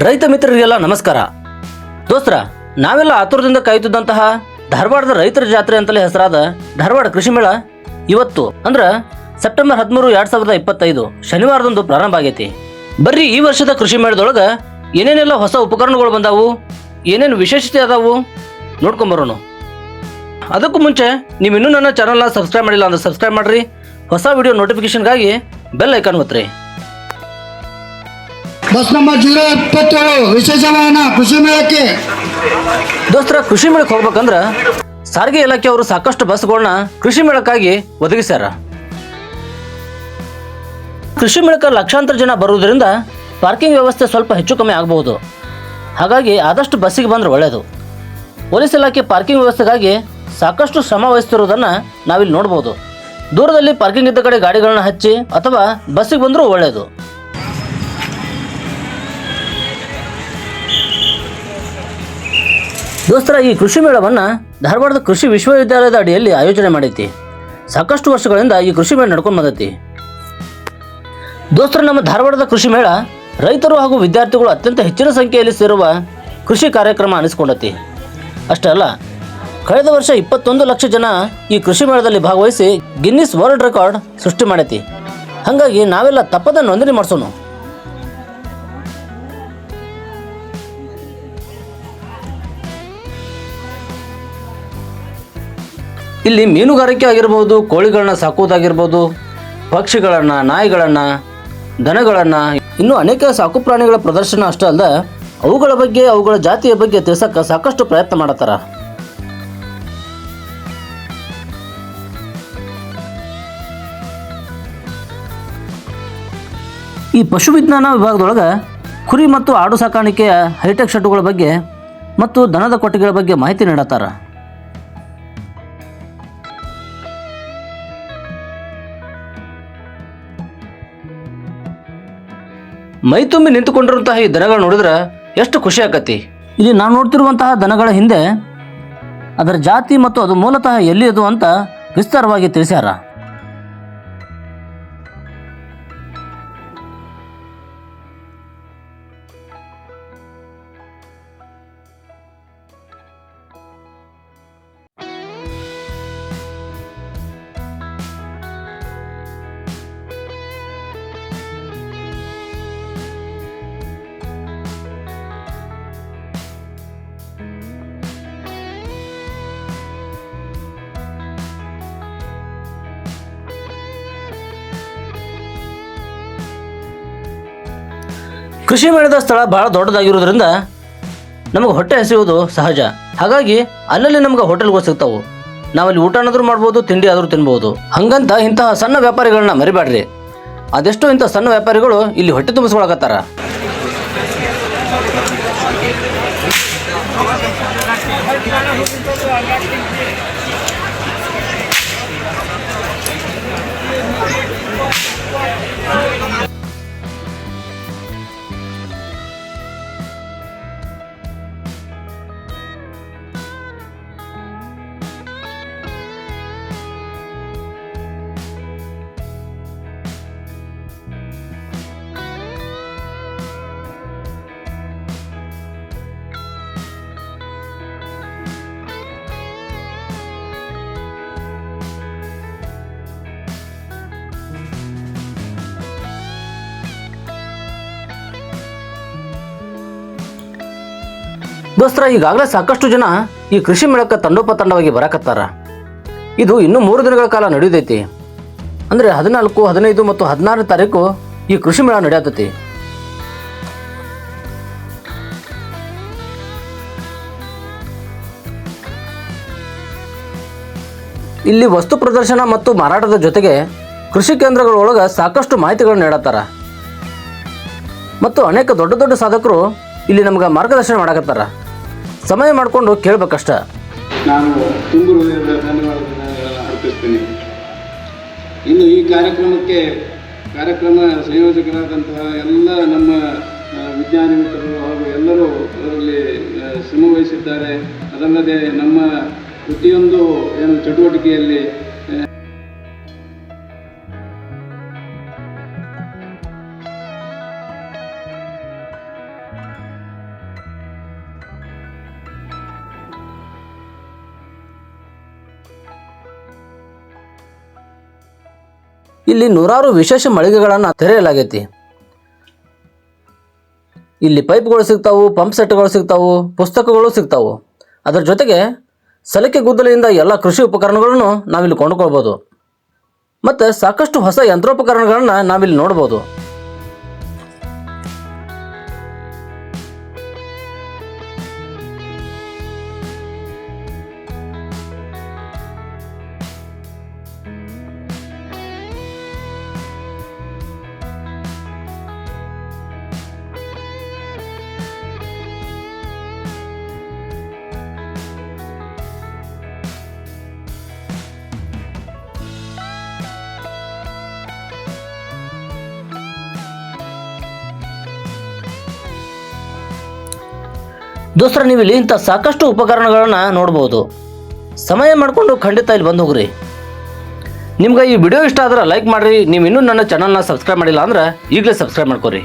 ರೈತ ಮಿತ್ರರಿಗೆಲ್ಲ ನಮಸ್ಕಾರ. ದೋಸ್ತರ, ನಾವೆಲ್ಲ ಆತುರದಿಂದ ಕಾಯುತ್ತಿದ್ದಂತಹ ಧಾರವಾಡದ ರೈತರ ಜಾತ್ರೆ ಅಂತಲೇ ಹೆಸರಾದ ಧಾರವಾಡ ಕೃಷಿ ಮೇಳ ಇವತ್ತು, ಅಂದ್ರೆ ಸೆಪ್ಟೆಂಬರ್ ಹದಿಮೂರು ಎರಡ್ ಸಾವಿರದ ಇಪ್ಪತ್ತೈದು ಶನಿವಾರದಂದು ಪ್ರಾರಂಭ ಆಗೈತಿ. ಬರ್ರಿ ಈ ವರ್ಷದ ಕೃಷಿ ಮೇಳದೊಳಗ ಏನೇನೆಲ್ಲ ಹೊಸ ಉಪಕರಣಗಳು ಬಂದಾವು, ಏನೇನು ವಿಶೇಷತೆ ಅದಾವು ನೋಡ್ಕೊಂಬರೋಣ ಅದಕ್ಕೂ ಮುಂಚೆ ನೀವು ಇನ್ನೂ ನನ್ನ ಚಾನಲ್ನ ಸಬ್ಸ್ಕ್ರೈಬ್ ಮಾಡಿಲ್ಲ ಅಂದ್ರೆ ಸಬ್ಸ್ಕ್ರೈಬ್ ಮಾಡ್ರಿ, ಹೊಸ ವಿಡಿಯೋ ನೋಟಿಫಿಕೇಶನ್ಗಾಗಿ ಬೆಲ್ ಐಕಾನ್ ಒತ್ತಿರಿ. ಬಸ್ ನಂಬರ್ ಜೀರೋ ಇಪ್ಪತ್ತೇಳು ವಿಶೇಷ ವಾಹನ ಕೃಷಿ ಮೇಳಕ್ಕೆ. ದೋಸ್ತರ, ಕೃಷಿ ಮೇಳಕ್ಕೆ ಹೋಗ್ಬೇಕಂದ್ರ ಸಾರಿಗೆ ಇಲಾಖೆಯವರು ಸಾಕಷ್ಟು ಬಸ್ಗಳನ್ನ ಕೃಷಿ ಮೇಳಕ್ಕಾಗಿ ಒದಗಿಸ್ಯಾರ. ಕೃಷಿ ಮೇಳಕ್ಕೆ ಲಕ್ಷಾಂತರ ಜನ ಬರುವುದರಿಂದ ಪಾರ್ಕಿಂಗ್ ವ್ಯವಸ್ಥೆ ಸ್ವಲ್ಪ ಹೆಚ್ಚು ಕಮ್ಮಿ ಆಗಬಹುದು. ಹಾಗಾಗಿ ಆದಷ್ಟು ಬಸ್ಸಿಗೆ ಬಂದರೆ ಒಳ್ಳೆಯದು ಪೊಲೀಸ್ ಇಲಾಖೆ ಪಾರ್ಕಿಂಗ್ ವ್ಯವಸ್ಥೆಗಾಗಿ ಸಾಕಷ್ಟು ಶ್ರಮ ವಹಿಸ್ತಿರುವುದನ್ನು ನಾವಿಲ್ಲಿ ನೋಡ್ಬೋದು. ದೂರದಲ್ಲಿ ಪಾರ್ಕಿಂಗ್ ಇದ್ದ ಕಡೆ ಗಾಡಿಗಳನ್ನ ಹಚ್ಚಿ ಅಥವಾ ಬಸ್ಸಿಗೆ ಬಂದರೂ ಒಳ್ಳೆಯದು ದೋಸ್ತರ ಈ ಕೃಷಿ ಮೇಳವನ್ನು ಧಾರವಾಡದ ಕೃಷಿ ವಿಶ್ವವಿದ್ಯಾಲಯದ ಅಡಿಯಲ್ಲಿ ಆಯೋಜನೆ ಮಾಡೈತಿ. ಸಾಕಷ್ಟು ವರ್ಷಗಳಿಂದ ಈ ಕೃಷಿ ಮೇಳ ನಡ್ಕೊಂಡು ಬಂದೈತಿ. ದೋಸ್ತರ, ನಮ್ಮ ಧಾರವಾಡದ ಕೃಷಿ ಮೇಳ ರೈತರು ಹಾಗೂ ವಿದ್ಯಾರ್ಥಿಗಳು ಅತ್ಯಂತ ಹೆಚ್ಚಿನ ಸಂಖ್ಯೆಯಲ್ಲಿ ಸೇರುವ ಕೃಷಿ ಕಾರ್ಯಕ್ರಮ ಅನಿಸ್ಕೊಂಡೈತಿ. ಅಷ್ಟೇ ಅಲ್ಲ, ಕಳೆದ ವರ್ಷ ಇಪ್ಪತ್ತೊಂದು ಲಕ್ಷ ಜನ ಈ ಕೃಷಿ ಮೇಳದಲ್ಲಿ ಭಾಗವಹಿಸಿ ಗಿನ್ನಿಸ್ ವರ್ಲ್ಡ್ ರೆಕಾರ್ಡ್ ಸೃಷ್ಟಿ ಮಾಡೈತಿ. ಹಾಗಾಗಿ ನಾವೆಲ್ಲ ತಪ್ಪದ ನೋಂದಣಿ ಮಾಡಿಸೋಣ ಇಲ್ಲಿ ಮೀನುಗಾರಿಕೆ ಆಗಿರ್ಬೋದು, ಕೋಳಿಗಳನ್ನ ಸಾಕೋದಾಗಿರ್ಬೋದು ಪಕ್ಷಿಗಳನ್ನು, ನಾಯಿಗಳನ್ನು, ದನಗಳನ್ನು, ಇನ್ನೂ ಅನೇಕ ಸಾಕು ಪ್ರಾಣಿಗಳ ಪ್ರದರ್ಶನ ಅಷ್ಟೇ ಅಲ್ಲದೆ ಅವುಗಳ ಬಗ್ಗೆ, ಅವುಗಳ ಜಾತಿಯ ಬಗ್ಗೆ ತಿಳಿಸಕ್ಕೆ ಸಾಕಷ್ಟು ಪ್ರಯತ್ನ ಮಾಡತ್ತಾರ. ಈ ಪಶು ವಿಜ್ಞಾನ ವಿಭಾಗದೊಳಗೆ ಕುರಿ ಮತ್ತು ಆಡು ಸಾಕಾಣಿಕೆಯ ಹೈಟೆಕ್ ಶಟುಗಳ ಬಗ್ಗೆ ಮತ್ತು ದನದ ಕೊಟ್ಟಿಗೆಗಳ ಬಗ್ಗೆ ಮಾಹಿತಿ ನೀಡತ್ತಾರ. ಮೈ ತುಂಬಿ ನಿಂತುಕೊಂಡಿರುವಂತಹ ಈ ದನಗಳು ನೋಡಿದ್ರೆ ಎಷ್ಟು ಖುಷಿ ಆಕತಿ. ಇಲ್ಲಿ ನಾನು ನೋಡ್ತಿರುವಂತಹ ದನಗಳ ಹಿಂದೆ ಅದರ ಜಾತಿ ಮತ್ತು ಅದು ಮೂಲತಃ ಎಲ್ಲಿಯದು ಅಂತ ವಿಸ್ತಾರವಾಗಿ ತಿಳಿಸ್ಯಾರ. ಕೃಷಿ ಮೇಳದ ಸ್ಥಳ ಬಹಳ ದೊಡ್ಡದಾಗಿರೋದ್ರಿಂದ ನಮಗೆ ಹೊಟ್ಟೆ ಹಸಿಯುವುದು ಸಹಜ. ಹಾಗಾಗಿ ಅಲ್ಲಲ್ಲಿ ನಮ್ಗೆ ಹೋಟೆಲ್ಗಳು ಸಿಗ್ತಾವೆ. ನಾವಲ್ಲಿ ಊಟ ಅನ್ನೋದ್ರು ಮಾಡ್ಬೋದು, ತಿಂಡಿ ಆದರೂ ತಿನ್ಬೋದು. ಹಂಗಂತ ಇಂತಹ ಸಣ್ಣ ವ್ಯಾಪಾರಿಗಳನ್ನ ಮರಿಬೇಡ್ರಿ ಅದೆಷ್ಟೋ ಇಂಥ ಸಣ್ಣ ವ್ಯಾಪಾರಿಗಳು ಇಲ್ಲಿ ಹೊಟ್ಟೆ ತುಂಬಿಸ್ಕೊಳಕತ್ತಾರ. ದೋಸ್ತರ ಈಗಾಗಲೇ ಸಾಕಷ್ಟು ಜನ ಈ ಕೃಷಿ ಮೇಳಕ್ಕೆ ತಂಡೋಪತಂಡವಾಗಿ ಬರಕತ್ತಾರ. ಇದು ಇನ್ನೂ ಮೂರು ದಿನಗಳ ಕಾಲ ನಡೆಯುತ್ತೈತಿ ಅಂದರೆ ಹದಿನಾಲ್ಕು, ಹದಿನೈದು ಮತ್ತು ಹದಿನಾರನೇ ತಾರೀಕು ಈ ಕೃಷಿ ಮೇಳ ನಡೆಯತೈತಿ. ಇಲ್ಲಿ ವಸ್ತು ಪ್ರದರ್ಶನ ಮತ್ತು ಮಾರಾಟದ ಜೊತೆಗೆ ಕೃಷಿ ಕೇಂದ್ರಗಳೊಳಗೆ ಸಾಕಷ್ಟು ಮಾಹಿತಿಗಳನ್ನು ನೀಡತ್ತಾರ. ಮತ್ತು ಅನೇಕ ದೊಡ್ಡ ದೊಡ್ಡ ಸಾಧಕರು ಇಲ್ಲಿ ನಮ್ಗೆ ಮಾರ್ಗದರ್ಶನ ಮಾಡಕತ್ತಾರ. ಸಮಯ ಮಾಡಿಕೊಂಡು ಕೇಳ್ಬೇಕಷ್ಟ. ನಾನು ತುಂಬು ಹೃದಯದ ಧನ್ಯವಾದಗಳನ್ನು ಅರ್ಪಿಸ್ತೀನಿ. ಇನ್ನು ಈ ಕಾರ್ಯಕ್ರಮಕ್ಕೆ ಕಾರ್ಯಕ್ರಮ ಸಂಯೋಜಕರಾದಂತಹ ಎಲ್ಲ ನಮ್ಮ ವಿಜ್ಞಾನ ಮಿತ್ರರು ಹಾಗೂ ಎಲ್ಲರೂ ಅದರಲ್ಲಿ ಶ್ರಮವಹಿಸಿದ್ದಾರೆ. ಅದಲ್ಲದೆ ನಮ್ಮ ಪ್ರತಿಯೊಂದು ಏನು ಚಟುವಟಿಕೆಯಲ್ಲಿ ಇಲ್ಲಿ ನೂರಾರು ವಿಶೇಷ ಮಳಿಗೆಗಳನ್ನು ತೆರೆಯಲಾಗೈತಿ. ಇಲ್ಲಿ ಪೈಪ್ಗಳು ಸಿಗ್ತಾವು, ಪಂಪ್ ಸೆಟ್ಗಳು ಸಿಗ್ತಾವು, ಪುಸ್ತಕಗಳು ಸಿಗ್ತಾವು. ಅದರ ಜೊತೆಗೆ ಸಲಿಕೆ ಗುದ್ದಲಿಯಿಂದ ಎಲ್ಲ ಕೃಷಿ ಉಪಕರಣಗಳನ್ನು ನಾವಿಲ್ಲಿ ಕೊಂಡುಕೊಳ್ಬೋದು. ಮತ್ತು ಸಾಕಷ್ಟು ಹೊಸ ಯಂತ್ರೋಪಕರಣಗಳನ್ನು ನಾವಿಲ್ಲಿ ನೋಡ್ಬೋದು. ದೋಸ್ತರ ನೀವು ಇಂಥ ಸಾಕಷ್ಟು ಉಪಕರಣಗಳನ್ನು ನೋಡ್ಬೋದು. ಸಮಯ ಮಾಡಿಕೊಂಡು ಖಂಡಿತ ಇಲ್ಲಿ ಬಂದು ಹೋಗ್ರಿ. ನಿಮ್ಗೆ ಈ ವಿಡಿಯೋ ಇಷ್ಟ ಆದ್ರೆ ಲೈಕ್ ಮಾಡಿರಿ ನೀವು ಇನ್ನೂ ನನ್ನ ಚಾನಲ್ನ ಸಬ್ಸ್ಕ್ರೈಬ್ ಮಾಡಿಲ್ಲ ಅಂದ್ರೆ ಈಗಲೇ ಸಬ್ಸ್ಕ್ರೈಬ್ ಮಾಡ್ಕೊರಿ.